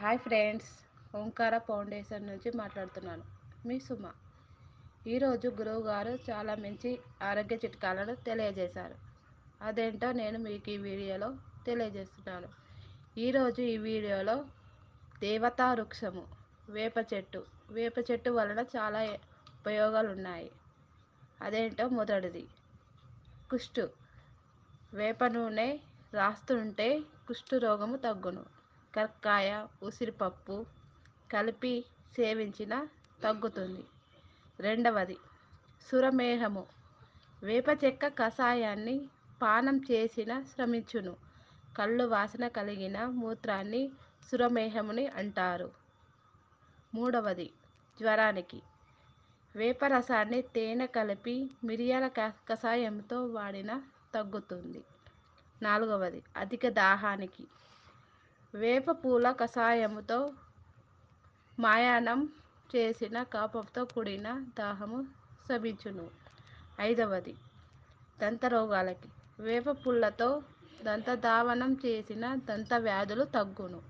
Hi friends ఓంకార foundation నుంచి మాట్లాడుతున్నాను. మీ సుమ. ఈరోజు గురువు గారు చాలా మంచి ఆరోగ్య చిట్కాలను తెలియజేశారు. అదేంటో నేను మీకు ఈ వీడియోలో తెలియజేస్తున్నాను. ఈరోజు ఈ వీడియోలో దేవతా వృక్షము వేప చెట్టు. వేప చెట్టు వలన చాలా ఉపయోగాలు ఉన్నాయి అదేంటో మొదటిది. కుష్టు. వేప నూనె రాస్తుంటే కుష్టు రోగము తగ్గును. కరక్కాయ ఉసిరిపప్పు కలిపి సేవించిన తగ్గుతుంది. రెండవది సురమేహము. వేప చెక్క కషాయాన్ని పానం చేసిన శ్రమించును. కళ్ళు వాసన కలిగిన మూత్రాన్ని సురమేహముని అంటారు. మూడవది జ్వరానికి. వేపరసాన్ని తేనె కలిపి మిరియాల కషాయంతో వాడిన తగ్గుతుంది. నాలుగవది అధిక దాహానికి. వేప పూల కషాయముతో మాయానం చేసిన కాపంతో కూడిన దాహము శమించును ఐదవది దంత రోగాలకి వేప పుల్లతో దంత దావనం చేసిన దంత వ్యాధులు తగ్గును.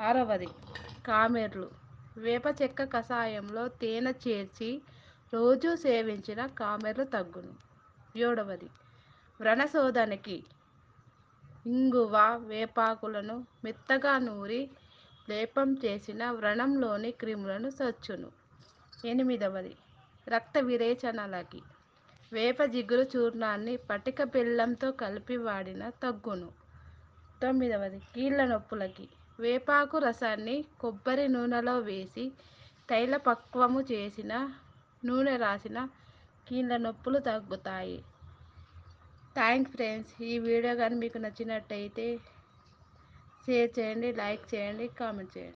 ఆరవది కామెర్లు. వేప చెక్క కషాయంలో తేనె చేర్చి రోజు సేవించిన కామెర్లు తగ్గును. ఏడవది వ్రణశోధనకి. ఇంగువ వేపాకులను మెత్తగా నూరి లేపం చేసిన వ్రణంలోని క్రిములను సచ్చును. ఎనిమిదవది రక్త విరేచనలకి. వేప జిగురు చూర్ణాన్ని పటిక బెల్లంతో కలిపి వాడిన తగ్గును. తొమ్మిదవది కీళ్ళ నొప్పులకి. వేపాకు రసాన్ని కొబ్బరి నూనెలో వేసి తైల పక్వము చేసిన నూనె రాసిన కీళ్ళ నొప్పులు తగ్గుతాయి. థ్యాంక్స్ ఫ్రెండ్స్ ఈ వీడియో కానీ మీకు నచ్చినట్టయితే షేర్ చేయండి లైక్ చేయండి కామెంట్ చేయండి.